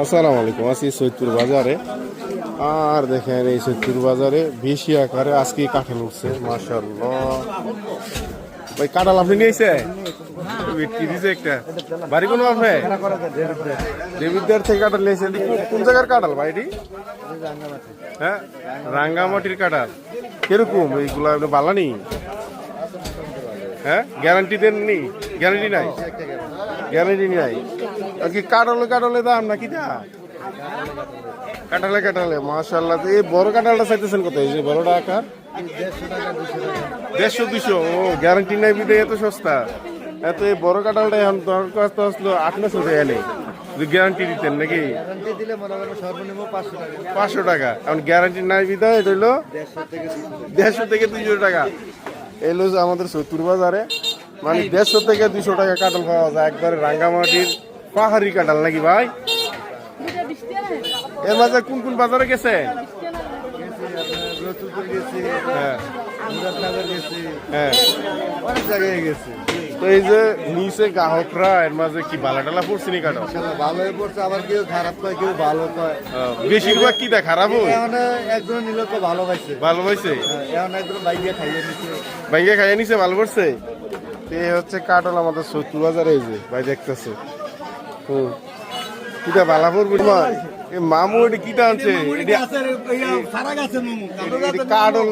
আসসালামু আলাইকুম, আছি সৈয়দপুর বাজারে। আর দেখেন এই সৈয়দপুর বাজারে বেশি আকারে আজকে কাঁঠাল উঠছে মাশাল্লাহ ভাই, কাঁঠাল আপনি নিয়েছে? একটা। বাড়ি থেকে কাঁঠাল নিয়েছে কোন জায়গার কাঁঠাল ভাই এটি? হ্যাঁ রাঙ্গামাটির কাঁঠাল। কীরকম? হ্যাঁ গ্যারান্টি দেন নি গ্যারান্টি নাই? গ্যারান্টি নাই। কি কাটলে কাটলে দাম নাকি দা কাটালে কাটালে মাশাল্লাহ এই বড় কাটালটা চাইতেছেন কত এই যে বড়টা আকার? দেড়শো দুশো ও গ্যারান্টি নাই বিদে এত সস্তা। এত এই বড় কাটালটা এখন দরকার তো আসলো আটশো টাকা নেই যদি গ্যারান্টি দিতেন নাকি? পাঁচশো টাকা। এখন গ্যারান্টি নাই বিদায় এটা হইল দেড়শো থেকে দুইশো টাকা। এলো যে আমাদের সত্তর বাজারে। মানে দেড়শো থেকে দুশো টাকা কাঁঠাল পাওয়া যায় একবারে রাঙ্গামাটির পাহাড়ি কাঁঠাল নাকি ভাই? এর মাঝে কোন কোন বাজারে গেছে? হ্যাঁ। হ্যাঁ। তো এই যে নিচে গ্রাহকরা এর মাঝে কি পড়ছে পড়ছে আবার কেউ খারাপ কেউ ভালো বেশিরভাগ কি দেখ খারাপ একজন তো ভালো পাইছে? ভালো এখন একজন বাইকে খাইয়ে ভালো এই হচ্ছে কাটল আমাদের সত্তর বাজারে এই যে, ভাই দেখতেছে। কিটা বালা পড়বি এ মামু এটি কিটা আনছে? এটি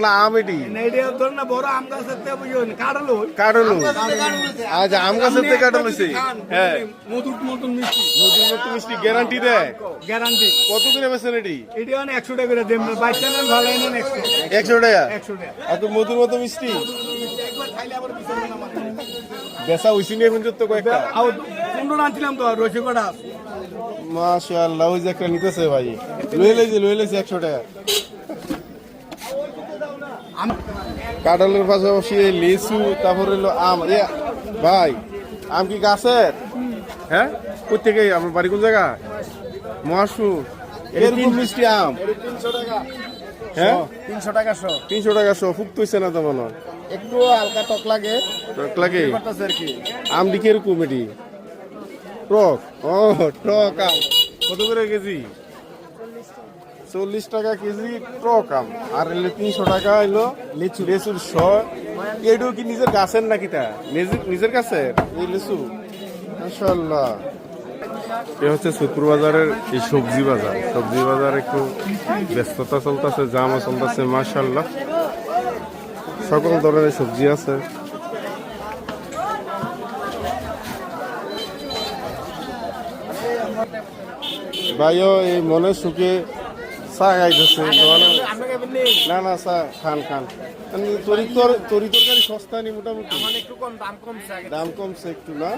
না আম এটি? আজ আম গাছের থেকে কাটল হয়েছে। হ্যাঁ। মধুর মতন মিষ্টি। গ্যারান্টি দেয়? গ্যারান্টি কত করে বেছেন এটি? এটি মানে একশো টাকা করে দেবেন বাচ্চা নেন ভালো নেন একশো টাকা? একশো টাকা। এত মধুর মতো মিষ্টি? বেসা খাইলে আবার বিচার না আমার বেচা এখন তো কয়েকটা? পনেরো আনছিলাম তো রসিকটা মাশাআল্লাহ ওই যে একটা নিতেছে ভাই। লয়ে লয়ে একশো টাকা। কাঁঠালের পাশাপাশি লিচু তারপরে হলো আম। ভাই আম কি গাছের? হ্যাঁ? কোথেকে আমার বাড়ি কোন জায়গা? মহাসু এরকম মিষ্টি আম। হ্যাঁ? তিনশো টাকা শো। তিনশো টাকা শো ফুক তুইছে না তো মনে একটু হালকা টক লাগে। টক লাগে। করতেছে আর কি। আম দিকে এরকম এটি। টক ও টক আম। কত করে কেজি? চল্লিশ টাকা কেজি টক আম। আর তিনশো টাকা এলো লিচু। লিচুর শ এটু কি নিজের গাছের নাকি তা? নিজের গাছের? এই লিচু। মাশাল্লাহ এ হচ্ছে সত্তর বাজারের এই সবজি বাজার। সবজি বাজার একটু ব্যস্ততা চলতেছে জামা চলতেছে মাশাল্লাহ সকল ধরনের সবজি আছে। ভাইও এই মনে সুখে চা গাইতেছে না না চা খান খান। তরি তর তরি তরকারি সস্তা নি মোটামুটি। দাম কমছে দাম কমছে একটু না?